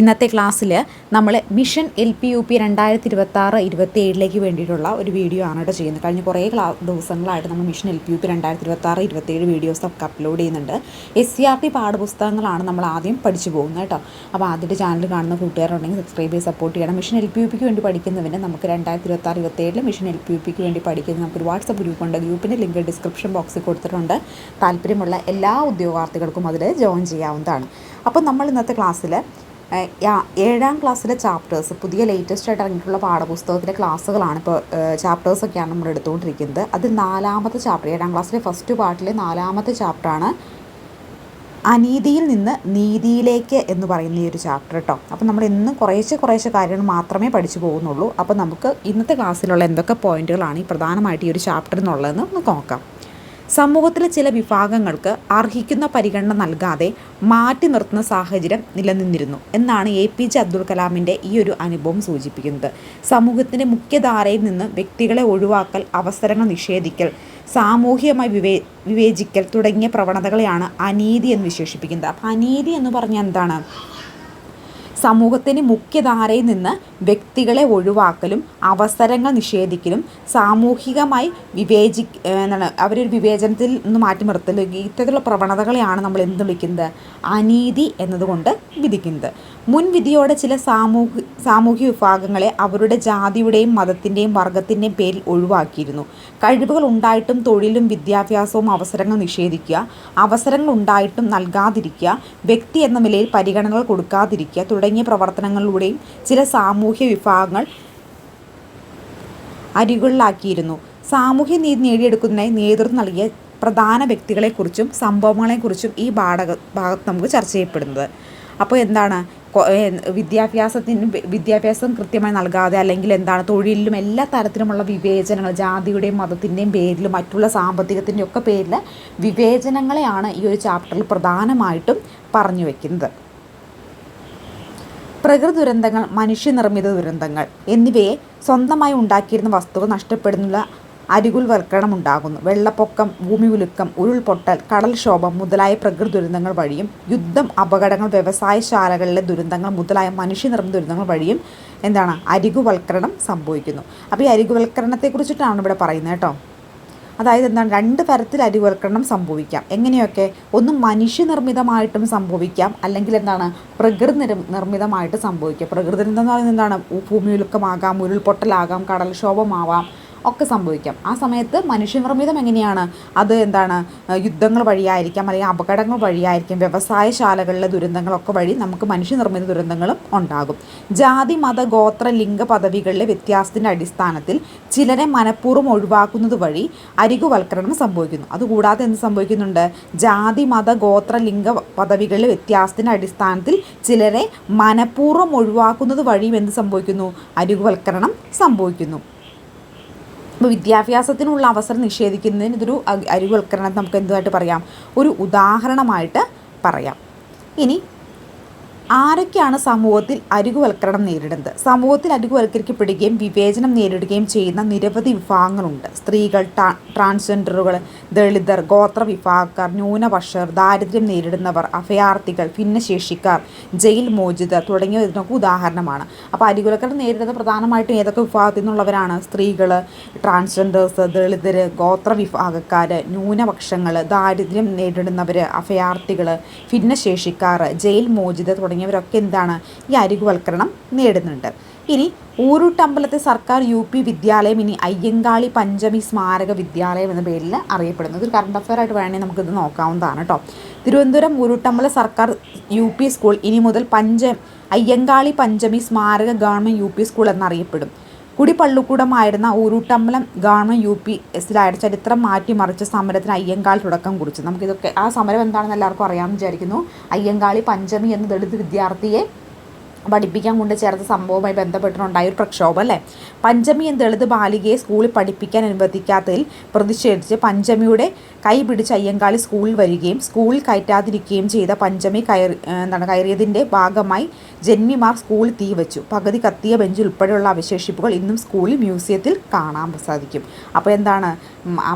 ഇന്നത്തെ ക്ലാസ്സിൽ നമ്മൾ mission L P U P രണ്ടായിരത്തി ഇരുപത്തി ആറ് ഇരുപത്തി ഏഴിലേക്ക് വേണ്ടിയിട്ടുള്ള ഒരു വീഡിയോ ആണ് കേട്ടോ ചെയ്യുന്നത്. കഴിഞ്ഞ കുറേ ക്ലാ ദിവസങ്ങളായിട്ട് നമ്മൾ mission L P U P രണ്ടായിരത്തി ഇരുപത്തി ആറ് ഇരുപത്തി ഏഴ് വീഡിയോസ് ഒക്കെ അപ്ലോഡ് ചെയ്യുന്നുണ്ട്. എസ് സി ആർ ടി പാഠപുസ്തകങ്ങളാണ് നമ്മൾ ആദ്യം പഠിച്ചു പോകുന്നത് കേട്ടോ. അപ്പോൾ ആദ്യത്തെ ചാനൽ കാണുന്ന കൂട്ടുകാരുണ്ടെങ്കിൽ സബ്സ്ക്രൈബ് ചെയ്ത് സപ്പോർട്ട് ചെയ്യണം. മിഷൻ എൽ പി യു പിക്ക് വേണ്ടി പഠിക്കുന്നതിന് നമുക്ക് രണ്ടായിരത്തി ഇരുപത്തി ആറ് ഇരുപത്തി ഏഴിൽ മിഷൻ എൽ പി യു പിക്ക് വേണ്ടി പഠിക്കുന്നത് നമുക്ക് ഒരു വാട്സപ്പ് ഗ്രൂപ്പ് ഉണ്ട്. ഗ്രൂപ്പിന്റെ ലിങ്ക് ഡിസ്ക്രിപ്ഷൻ ബോക്സിൽ കൊടുത്തിട്ടുണ്ട്. താല്പര്യമുള്ള എല്ലാ ഉദ്യോഗാർത്ഥികൾക്കും അതിൽ ജോയിൻ ചെയ്യാവുന്നതാണ്. അപ്പോൾ നമ്മൾ ഇന്നത്തെ ക്ലാസ്സിൽ ഏഴാം ക്ലാസ്സിലെ ചാപ്റ്റേഴ്സ് പുതിയ ലേറ്റസ്റ്റ് ആയിട്ട് ഇറങ്ങിയിട്ടുള്ള പാഠപുസ്തകത്തിലെ ക്ലാസ്സുകളാണ് ഇപ്പോൾ ചാപ്റ്റേഴ്സൊക്കെയാണ് നമ്മൾ എടുത്തുകൊണ്ടിരിക്കുന്നത്. അത് നാലാമത്തെ ചാപ്റ്റർ ഏഴാം ക്ലാസ്സിലെ ഫസ്റ്റ് പാർട്ടിലെ നാലാമത്തെ ചാപ്റ്ററാണ് അനീതിയിൽ നിന്ന് നീതിയിലേക്ക് എന്ന് പറയുന്ന ഈ ഒരു ചാപ്റ്റർ കേട്ടോ അപ്പോൾ നമ്മൾ ഇന്ന് കുറേശ്ശെ കുറേശ്ശെ കാര്യങ്ങൾ മാത്രമേ പഠിച്ചു പോകുന്നുള്ളൂ. അപ്പോൾ നമുക്ക് ഇന്നത്തെ ക്ലാസ്സിലുള്ള എന്തൊക്കെ പോയിന്റുകളാണ് ഈ പ്രധാനമായിട്ട് ഈ ഒരു ചാപ്റ്റർ എന്നുള്ളതെന്ന് നമുക്ക് നോക്കാം. സമൂഹത്തിലെ ചില വിഭാഗങ്ങൾക്ക് അർഹിക്കുന്ന പരിഗണന നൽകാതെ മാറ്റി നിർത്തുന്ന സാഹചര്യം നിലനിന്നിരുന്നു എന്നാണ് എ പി ജെ അബ്ദുൽ കലാമിന്റെ ഈ ഒരു അനുഭവം സൂചിപ്പിക്കുന്നത്. സമൂഹത്തിന്റെ മുഖ്യധാരയിൽ നിന്ന് വ്യക്തികളെ ഒഴിവാക്കൽ അവസരങ്ങൾ നിഷേധിക്കൽ സാമൂഹികമായി വിവേ വിവേചിക്കൽ തുടങ്ങിയ പ്രവണതകളെയാണ് അനീതി എന്ന് വിശേഷിപ്പിക്കുന്നത്. അപ്പം അനീതി എന്ന് പറഞ്ഞാൽ എന്താണ്? സമൂഹത്തിന് മുഖ്യധാരയിൽ നിന്ന് വ്യക്തികളെ ഒഴിവാക്കലും അവസരങ്ങൾ നിഷേധിക്കലും സാമൂഹികമായി വിവേചി എന്താണ് അവരൊരു വിവേചനത്തിൽ നിന്ന് മാറ്റി നിർത്തലും ഇത്തരത്തിലുള്ള പ്രവണതകളെയാണ് നമ്മൾ എന്ത് വിളിക്കുന്നത്? അനീതി എന്നതുകൊണ്ട് വിധിക്കുന്നത്. മുൻവിധിയോടെ ചില സാമൂഹ്യ സാമൂഹ്യ വിഭാഗങ്ങളെ അവരുടെ ജാതിയുടെയും മതത്തിന്റെയും വർഗത്തിന്റെയും പേരിൽ ഒഴിവാക്കിയിരുന്നു. കഴിവുകൾ ഉണ്ടായിട്ടും തൊഴിലും വിദ്യാഭ്യാസവും അവസരങ്ങൾ നിഷേധിക്കുക അവസരങ്ങൾ ഉണ്ടായിട്ടും നൽകാതിരിക്കുക വ്യക്തി എന്ന നിലയിൽ പരിഗണനകൾ കൊടുക്കാതിരിക്കുക തുടങ്ങിയ പ്രവർത്തനങ്ങളിലൂടെയും ചില സാമൂഹ്യ വിഭാഗങ്ങൾ അരികളിലാക്കിയിരുന്നു സാമൂഹ്യ നീതി നേടിയെടുക്കുന്നതിനായി നേതൃത്വം നൽകിയ പ്രധാന വ്യക്തികളെക്കുറിച്ചും സംഭവങ്ങളെക്കുറിച്ചും ഈ ഭാടക ഭാഗത്ത് നമുക്ക് ചർച്ച ചെയ്യപ്പെടുന്നത്. അപ്പോൾ എന്താണ്? വിദ്യാഭ്യാസത്തിന് വിദ്യാഭ്യാസം കൃത്യമായി നൽകാതെ അല്ലെങ്കിൽ എന്താണ്? തൊഴിലിലും എല്ലാ തരത്തിലുമുള്ള വിവേചനങ്ങൾ ജാതിയുടെയും മതത്തിന്റെയും പേരിലും മറ്റുള്ള സാമ്പത്തികത്തിന്റെയൊക്കെ പേരിൽ വിവേചനങ്ങളെയാണ് ഈ ഒരു ചാപ്റ്ററിൽ പ്രധാനമായിട്ടും പറഞ്ഞു വയ്ക്കുന്നത് പ്രകൃതി ദുരന്തങ്ങൾ മനുഷ്യനിർമ്മിത ദുരന്തങ്ങൾ എന്നിവയെ സ്വന്തമായി ഉണ്ടാക്കിയിരുന്ന വസ്തുക്കൾ നഷ്ടപ്പെടുന്നുള്ള അരികുൽവൽക്കരണം ഉണ്ടാകുന്നു വെള്ളപ്പൊക്കം ഭൂമി ഉലുക്കം ഉരുൾപൊട്ടൽ കടൽക്ഷോഭം മുതലായ പ്രകൃതി ദുരന്തങ്ങൾ വഴിയും യുദ്ധം അപകടങ്ങൾ വ്യവസായശാലകളിലെ ദുരന്തങ്ങൾ മുതലായ മനുഷ്യനിർമ്മിത ദുരന്തങ്ങൾ വഴിയും എന്താണ്? അരികുവൽക്കരണം സംഭവിക്കുന്നു. അപ്പോൾ ഈ അരികുവൽക്കരണത്തെക്കുറിച്ചിട്ടാണ് ഇവിടെ പറയുന്നത് കേട്ടോ. അതായത് എന്താണ് രണ്ട് തരത്തിൽ അരിവൽക്കരണം സംഭവിക്കാം. എങ്ങനെയൊക്കെ? ഒന്ന് മനുഷ്യനിർമ്മിതമായിട്ടും സംഭവിക്കാം. അല്ലെങ്കിൽ എന്താണ്? പ്രകൃതി നിർ നിർമ്മിതമായിട്ട് സംഭവിക്കാം. പ്രകൃതി എന്ന് എന്താണ്? ഭൂമിയുലുക്കമാകാം ഉരുൾപൊട്ടലാകാം കടൽക്ഷോഭമാവാം. ഒക്കെ സംഭവിക്കാം. ആ സമയത്ത് മനുഷ്യനിർമ്മിതം എങ്ങനെയാണ്? അത് എന്താണ്? യുദ്ധങ്ങൾ വഴിയായിരിക്കാം അല്ലെങ്കിൽ അപകടങ്ങൾ വഴിയായിരിക്കാം വ്യവസായശാലകളിലെ ദുരന്തങ്ങളൊക്കെ വഴി നമുക്ക് മനുഷ്യനിർമ്മിത ദുരന്തങ്ങളും ഉണ്ടാകും. ജാതി മത ഗോത്ര ലിംഗ പദവികളിലെ വ്യത്യാസത്തിന്റെ അടിസ്ഥാനത്തിൽ ചിലരെ മനഃപൂർവം ഒഴിവാക്കുന്നത് വഴി അരികുവൽക്കരണം സംഭവിക്കുന്നു. അതുകൂടാതെ എന്ത് സംഭവിക്കുന്നുണ്ട്? ജാതി മത ഗോത്ര ലിംഗ പദവികളിലെ വ്യത്യാസത്തിന്റെ അടിസ്ഥാനത്തിൽ ചിലരെ മനഃപൂർവം ഒഴിവാക്കുന്നത് വഴിയും എന്ത് സംഭവിക്കുന്നു? അരികുവൽക്കരണം സംഭവിക്കുന്നു. ഇപ്പോൾ വിദ്യാഭ്യാസത്തിനുള്ള അവസരം നിഷേധിക്കുന്നതിന് ഇതൊരു അരിവൽക്കരണം നമുക്ക് എന്തുമായിട്ട് പറയാം? ഒരു ഉദാഹരണമായിട്ട് പറയാം. ഇനി ആരൊക്കെയാണ് സമൂഹത്തിൽ അരികുവൽക്കരണം നേരിടുന്നത്? സമൂഹത്തിൽ അരികുവൽക്കരിക്കപ്പെടുകയും വിവേചനം നേരിടുകയും ചെയ്യുന്ന നിരവധി വിഭാഗങ്ങളുണ്ട്. സ്ത്രീകൾ ട്രാൻസ്ജെൻഡറുകൾ ദളിതർ ഗോത്ര വിഭാഗക്കാർ ന്യൂനപക്ഷർ ദാരിദ്ര്യം നേരിടുന്നവർ അഭയാർത്ഥികൾ ഭിന്നശേഷിക്കാർ ജയിൽ മോചിതർ തുടങ്ങിയവ ഇതിനൊക്കെ ഉദാഹരണമാണ്. അപ്പോൾ അരികുവൽക്കരണം നേരിടുന്നത് പ്രധാനമായിട്ടും ഏതൊക്കെ വിഭാഗത്തിൽ നിന്നുള്ളവരാണ്? സ്ത്രീകൾ ട്രാൻസ്ജെൻഡേഴ്സ് ദളിതർ ഗോത്ര വിഭാഗക്കാർ ന്യൂനപക്ഷങ്ങൾ ദാരിദ്ര്യം നേരിടുന്നവർ അഭയാർത്ഥികൾ ഭിന്നശേഷിക്കാർ ജയിൽ മോചിതർ തുടങ്ങിയവരൊക്കെ എന്താണ് ഈ അരികുവൽക്കരണം നേടുന്നുണ്ട്. ഇനി ഊരുട്ടമ്പലത്തെ സർക്കാർ യു പി വിദ്യാലയം ഇനി അയ്യങ്കാളി പഞ്ചമി സ്മാരക വിദ്യാലയം എന്ന പേരിൽ അറിയപ്പെടുന്നത്. ഒരു കറണ്ട് അഫയർ ആയിട്ട് വേണമെങ്കിൽ നമുക്കിത് നോക്കാവുന്നതാണ് കേട്ടോ തിരുവനന്തപുരം ഊരുട്ടമ്പല സർക്കാർ യു പി സ്കൂൾ ഇനി മുതൽ പഞ്ച അയ്യങ്കാളി പഞ്ചമി സ്മാരക ഗവൺമെന്റ് യു പി സ്കൂൾ എന്നറിയപ്പെടും. കുടിപ്പള്ളിക്കൂടമായിരുന്ന ഊരൂട്ടമ്പലം ഗവൺമെന്റ് യു പി എസിലായിട്ട് ചരിത്രം മാറ്റിമറിച്ച സമരത്തിന് അയ്യങ്കാൾ തുടക്കം കുറിച്ചു. നമുക്കിതൊക്കെ ആ സമരം എന്താണെന്ന് എല്ലാവർക്കും അറിയാമെന്ന് വിചാരിക്കുന്നു. അയ്യങ്കാളി പഞ്ചമി എന്ന ദളിത് വിദ്യാർത്ഥിയെ പഠിപ്പിക്കാൻ കൊണ്ട് ചേർത്ത സംഭവവുമായി ബന്ധപ്പെട്ടിട്ടുണ്ടായ ഒരു പ്രക്ഷോഭം അല്ലേ? പഞ്ചമി എന്ന ദളിത് ബാലികയെ സ്കൂളിൽ പഠിപ്പിക്കാൻ അനുവദിക്കാത്തതിൽ പ്രതിഷേധിച്ച് പഞ്ചമിയുടെ കൈ പിടിച്ച് അയ്യങ്കാളി സ്കൂളിൽ വരികയും സ്കൂളിൽ കയറ്റാതിരിക്കുകയും ചെയ്ത പഞ്ചമി കയറി എന്താണ് കയറിയതിന്റെ ഭാഗമായി ജന്മിമാർ സ്കൂളിൽ തീ വെച്ചു. പകുതി കത്തിയ ബെഞ്ച് ഉൾപ്പെടെയുള്ള അവശേഷിപ്പുകൾ ഇന്നും സ്കൂളിൽ മ്യൂസിയത്തിൽ കാണാൻ സാധിക്കും. അപ്പോൾ എന്താണ്?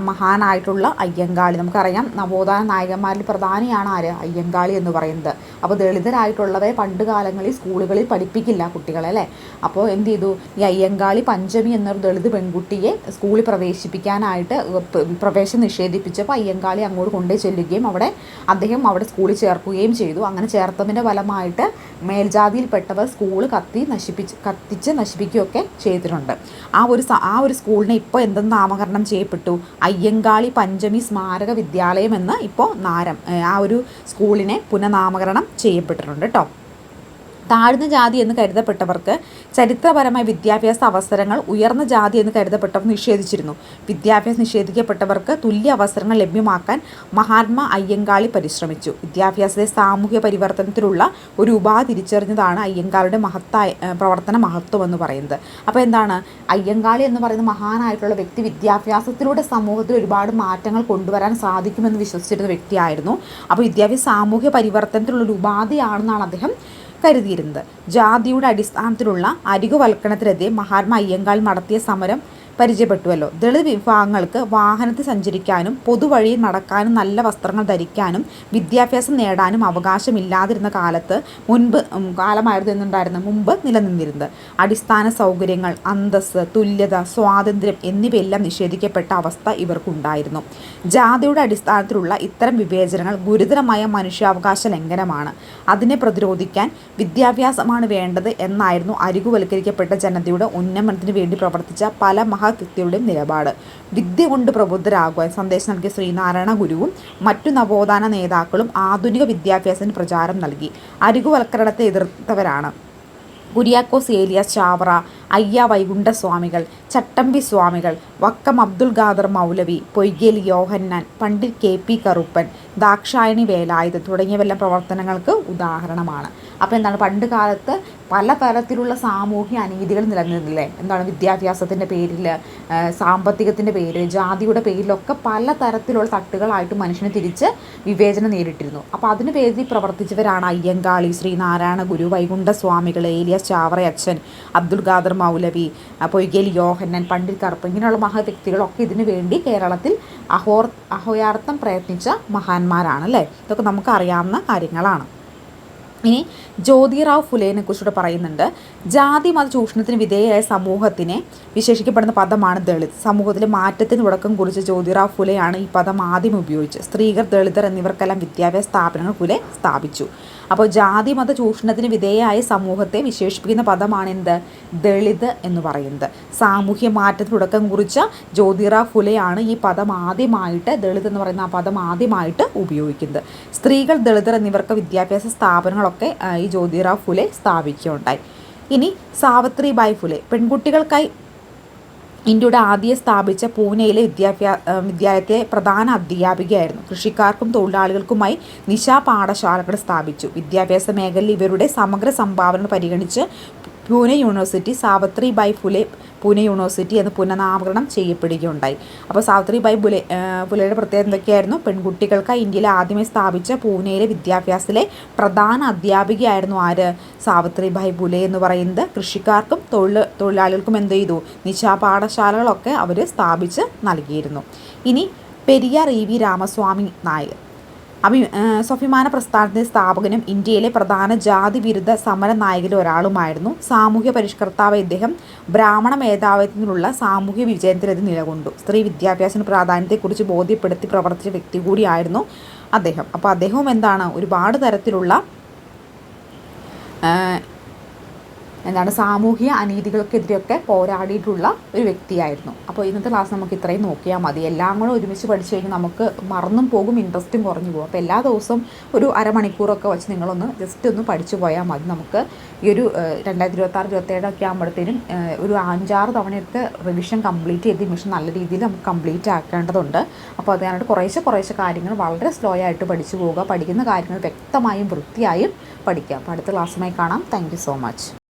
മഹാനായിട്ടുള്ള അയ്യങ്കാളി നമുക്കറിയാം നവോത്ഥാന നായകന്മാരിൽ പ്രധാനിയാണ് ആര്? അയ്യങ്കാളി എന്ന് പറയുന്നത്. അപ്പോൾ ദളിതരായിട്ടുള്ളവരെ പണ്ട് കാലങ്ങളിൽ സ്കൂളുകളിൽ പഠിപ്പിക്കില്ല കുട്ടികളെ അല്ലേ? അപ്പോൾ എന്ത് ചെയ്തു? ഈ അയ്യങ്കാളി പഞ്ചമി എന്നൊരു ദളിത് പെൺകുട്ടിയെ സ്കൂളിൽ പ്രവേശിപ്പിക്കാനായിട്ട് പ്രവേശനം നിഷേധിപ്പിച്ചപ്പോൾ അയ്യങ്കാളി അങ്ങോട്ട് കൊണ്ടേ ചെല്ലുകയും അവിടെ അദ്ദേഹം അവിടെ സ്കൂളിൽ ചേർക്കുകയും ചെയ്തു. അങ്ങനെ ചേർത്തതിന്റെ ഫലമായിട്ട് മേൽജാതിയിൽപ്പെട്ടവർ സ്കൂൾ കത്തി നശിപ്പിച്ച് കത്തിച്ച് നശിപ്പിക്കുകയൊക്കെ ചെയ്തിട്ടുണ്ട്. ആ ഒരു ആ ഒരു സ്കൂളിനെ ഇപ്പോൾ എന്തെന്ന് നാമകരണം ചെയ്യപ്പെട്ടു? അയ്യങ്കാളി പഞ്ചമി സ്മാരക വിദ്യാലയം എന്ന് ഇപ്പോൾ നാരം ആ ഒരു സ്കൂളിനെ പുനഃനാമകരണം ചെയ്യപ്പെട്ടിട്ടുണ്ട് കേട്ടോ താഴ്ന്ന ജാതി എന്ന് കരുതപ്പെട്ടവർക്ക് ചരിത്രപരമായ വിദ്യാഭ്യാസ അവസരങ്ങൾ ഉയർന്ന ജാതി എന്ന് കരുതപ്പെട്ടവർ നിഷേധിച്ചിരുന്നു. വിദ്യാഭ്യാസം നിഷേധിക്കപ്പെട്ടവർക്ക് തുല്യ അവസരങ്ങൾ ലഭ്യമാക്കാൻ മഹാത്മാ അയ്യങ്കാളി പരിശ്രമിച്ചു. വിദ്യാഭ്യാസത്തെ സാമൂഹ്യ പരിവർത്തനത്തിലുള്ള ഒരു ഉപാ തിരിച്ചറിഞ്ഞതാണ് അയ്യങ്കാളിയുടെ മഹത്തായ പ്രവർത്തന മഹത്വം എന്ന് പറയുന്നത്. അപ്പോൾ എന്താണ്? അയ്യങ്കാളി എന്ന് പറയുന്ന മഹാനായിട്ടുള്ള വ്യക്തി വിദ്യാഭ്യാസത്തിലൂടെ സമൂഹത്തിൽ ഒരുപാട് മാറ്റങ്ങൾ കൊണ്ടുവരാൻ സാധിക്കുമെന്ന് വിശ്വസിച്ചിരുന്ന വ്യക്തിയായിരുന്നു. അപ്പോൾ വിദ്യാഭ്യാസ സാമൂഹ്യ പരിവർത്തനത്തിലുള്ള ഒരു ഉപാധിയാണെന്നാണ് അദ്ദേഹം കരുതിയിരുന്നത്. ജാതിയുടെ അടിസ്ഥാനത്തിലുള്ള അരികുവൽക്കരണത്തിനെതിരെ മഹാത്മാ അയ്യങ്കാൾ നടത്തിയ സമരം പരിചയപ്പെട്ടുവല്ലോ. ദളിത് വിഭാഗങ്ങൾക്ക് വാഹനത്തിൽ സഞ്ചരിക്കാനും പൊതുവഴിയിൽ നടക്കാനും നല്ല വസ്ത്രങ്ങൾ ധരിക്കാനും വിദ്യാഭ്യാസം നേടാനും അവകാശമില്ലാതിരുന്ന കാലത്ത് മുൻപ് കാലമായിരുന്നു എന്നുണ്ടായിരുന്നു മുമ്പ് നിലനിന്നിരുന്നത്. അടിസ്ഥാന സൗകര്യങ്ങൾ അന്തസ് തുല്യത സ്വാതന്ത്ര്യം എന്നിവയെല്ലാം നിഷേധിക്കപ്പെട്ട അവസ്ഥ ഇവർക്കുണ്ടായിരുന്നു. ജാതിയുടെ അടിസ്ഥാനത്തിലുള്ള ഇത്തരം വിവേചനങ്ങൾ ഗുരുതരമായ മനുഷ്യാവകാശ ലംഘനമാണ്. അതിനെ പ്രതിരോധിക്കാൻ വിദ്യാഭ്യാസമാണ് വേണ്ടത് എന്നായിരുന്നു അരികുവൽക്കരിക്കപ്പെട്ട ജനതയുടെ ഉന്നമനത്തിന് വേണ്ടി പ്രവർത്തിച്ച പല മഹ മഹാകൃത്യയുടെയും നിലപാട്. വിദ്യ കൊണ്ട് പ്രബുദ്ധരാകുവാൻ സന്ദേശം നൽകിയ ശ്രീനാരായണ ഗുരുവും മറ്റു നവോത്ഥാന നേതാക്കളും ആധുനിക വിദ്യാഭ്യാസത്തിന് പ്രചാരം നൽകി. അരികുവൽക്കരണത്തെ എതിർത്തവരാണ്. കുര്യാക്കോസ് ഏലിയ ചാവറ അയ്യ വൈകുണ്ഠസ്വാമികൾ ചട്ടമ്പി സ്വാമികൾ വക്കം അബ്ദുൽ ഖാദർ മൗലവി പൊയ്കേൽ യോഹന്നാൻ പണ്ഡിറ്റ് കെ പി കറുപ്പൻ ദാക്ഷായണി വേലായുധ തുടങ്ങിയവെല്ലാം പ്രവർത്തനങ്ങൾക്ക് ഉദാഹരണമാണ്. അപ്പോൾ എന്താണ്? പണ്ട് കാലത്ത് പല തരത്തിലുള്ള സാമൂഹ്യ അനീതികൾ നിലനിന്നില്ലേ? എന്താണ് വിദ്യാഭ്യാസത്തിന്റെ പേരിൽ സാമ്പത്തികത്തിന്റെ പേരിൽ ജാതിയുടെ പേരിലൊക്കെ പല തരത്തിലുള്ള തട്ടുകളായിട്ട് മനുഷ്യനെ തിരിച്ച് വിവേചനം നേരിട്ടിരുന്നു. അപ്പോൾ അതിന് പേരിൽ പ്രവർത്തിച്ചവരാണ് അയ്യങ്കാളി ശ്രീനാരായണ ഗുരു വൈകുണ്ഠ സ്വാമികൾ ഏലിയസ് ചാവറയച്ചൻ അബ്ദുൽ ഖാദർ മൗലവി പൊയ്കേൽ യോഹന്നൻ പണ്ഡിറ്റ് കറുപ്പ് ഇങ്ങനെയുള്ള മഹാവ്യക്തികളൊക്കെ ഇതിനു വേണ്ടി കേരളത്തിൽ അഹോർ അഹോയാർത്ഥം പ്രയത്നിച്ച മഹാന്മാരാണ് അല്ലേ ഇതൊക്കെ നമുക്ക് അറിയാവുന്ന കാര്യങ്ങളാണ്. ഇനി ജ്യോതിറാവ് ഫുലേനെ കുറിച്ചിട്ട് പറയുന്നുണ്ട്. ജാതി മത ചൂഷണത്തിന് വിധേയരായ സമൂഹത്തിനെ വിശേഷിക്കപ്പെടുന്ന പദമാണ് ദളിത്. സമൂഹത്തിലെ മാറ്റത്തിന് തുടക്കം കുറിച്ച് ജ്യോതിറാവ് ഫുലെയാണ് ഈ പദം ആദ്യം ഉപയോഗിച്ചത്. സ്ത്രീകർ ദളിതർ എന്നിവർക്കെല്ലാം വിദ്യാഭ്യാസ സ്ഥാപനങ്ങൾ ഫുലെ സ്ഥാപിച്ചു. അപ്പോൾ ജാതി മത ചൂഷണത്തിന് വിധേയമായ സമൂഹത്തെ വിശേഷിപ്പിക്കുന്ന പദമാണ് എന്ത്? ദളിത് എന്ന് പറയുന്നത്. സാമൂഹ്യ മാറ്റത്തിന് തുടക്കം കുറിച്ച ജ്യോതിറ ഫുലെയാണ് ഈ പദം ആദ്യമായിട്ട് ദളിത് എന്ന് പറയുന്ന ആ പദം ആദ്യമായിട്ട് ഉപയോഗിക്കുന്നത്. സ്ത്രീകൾ ദളിതർ എന്നിവർക്ക് വിദ്യാഭ്യാസ സ്ഥാപനങ്ങളൊക്കെ ഈ ജ്യോതിറ ഫുലെ സ്ഥാപിക്കുകയുണ്ടായി. ഇനി സാവിത്രിബായ് ഫുലെ പെൺകുട്ടികൾക്കായി ഇന്ത്യയുടെ ആദ്യം സ്ഥാപിച്ച പൂനെയിലെ വിദ്യാഭ്യാ വിദ്യാലയത്തെ പ്രധാന അധ്യാപികയായിരുന്നു. കൃഷിക്കാർക്കും തൊഴിലാളികൾക്കുമായി നിശാ പാഠശാലകൾ സ്ഥാപിച്ചു. വിദ്യാഭ്യാസ മേഖലയിൽ ഇവരുടെ സമഗ്ര സംഭാവന പരിഗണിച്ച് പൂനെ യൂണിവേഴ്സിറ്റി സാവിത്രിബായ് ഫുലെ പൂനെ യൂണിവേഴ്സിറ്റി എന്ന് പുനർനാമകരണം ചെയ്യപ്പെടുകയുണ്ടായി. അപ്പോൾ സാവിത്രിബായ് ഫുലെ ഫുലെയുടെ പ്രത്യേകത എന്തൊക്കെയായിരുന്നു? പെൺകുട്ടികൾക്കായി ഇന്ത്യയിൽ ആദ്യമായി സ്ഥാപിച്ച പൂനെയിലെ വിദ്യാഭ്യാസത്തിലെ പ്രധാന അധ്യാപികയായിരുന്നു ആര്? സാവിത്രിബായ് ഫുലെ എന്ന് പറയുന്നത് കൃഷിക്കാർക്കും തൊഴിൽ തൊഴിലാളികൾക്കും എന്ത് ചെയ്തു? നിശാ പാഠശാലകളൊക്കെ അവർ സ്ഥാപിച്ച് നൽകിയിരുന്നു. ഇനി പെരിയാർ ഇ വി രാമസ്വാമി നായർ. അഭി സ്വാഭിമാന പ്രസ്ഥാനത്തിന്റെ സ്ഥാപകനും ഇന്ത്യയിലെ പ്രധാന ജാതി വിരുദ്ധ സമര നായകരിൽ ഒരാളുമായിരുന്നു. സാമൂഹ്യ പരിഷ്കർത്താവ് ഇദ്ദേഹം ബ്രാഹ്മണ മേധാവിത്വത്തിനുള്ള സാമൂഹ്യ വിജയത്തിനെതിരെ നിലകൊണ്ടു. സ്ത്രീ വിദ്യാഭ്യാസ പ്രാധാന്യത്തെക്കുറിച്ച് ബോധ്യപ്പെടുത്തി പ്രവർത്തിച്ച വ്യക്തി കൂടിയായിരുന്നു അദ്ദേഹം. അപ്പോൾ അദ്ദേഹവും എന്താണ് ഒരുപാട് തരത്തിലുള്ള എന്താണ് സാമൂഹിക അനീതികൾക്കെതിരെയൊക്കെ പോരാടിയിട്ടുള്ള ഒരു വ്യക്തിയായിരുന്നു. അപ്പോൾ ഇന്നത്തെ ക്ലാസ് നമുക്ക് ഇത്രയും നോക്കിയാൽ മതി. എല്ലാം കൂടെ ഒരുമിച്ച് പഠിച്ചു കഴിഞ്ഞാൽ നമുക്ക് മറന്നും പോകും ഇൻട്രസ്റ്റും കുറഞ്ഞു പോകും. അപ്പോൾ എല്ലാ ദിവസവും ഒരു അരമണിക്കൂറൊക്കെ വെച്ച് നിങ്ങളൊന്ന് ജസ്റ്റ് ഒന്ന് പഠിച്ചു പോയാൽ മതി. നമുക്ക് ഈ ഒരു രണ്ടായിരത്തി ഇരുപത്താറ് ഇരുപത്തേഴൊക്കെ ആകുമ്പോഴത്തേനും ഒരു അഞ്ചാറ് തവണയൊക്കെ റിവിഷൻ കംപ്ലീറ്റ് ചെയ്ത് മിഷൻ നല്ല രീതിയിൽ നമുക്ക് കംപ്ലീറ്റ് ആക്കേണ്ടതുണ്ട്. അപ്പോൾ അതിനായിട്ട് കുറേശ്ശെ കുറേശ്ശെ കാര്യങ്ങൾ വളരെ സ്ലോ ആയിട്ട് പഠിച്ചു പോവുക പഠിക്കുന്ന കാര്യങ്ങൾ വ്യക്തമായും വൃത്തിയായും പഠിക്കുക. അപ്പോൾ അടുത്ത ക്ലാസ്സുമായി കാണാം. Thank so much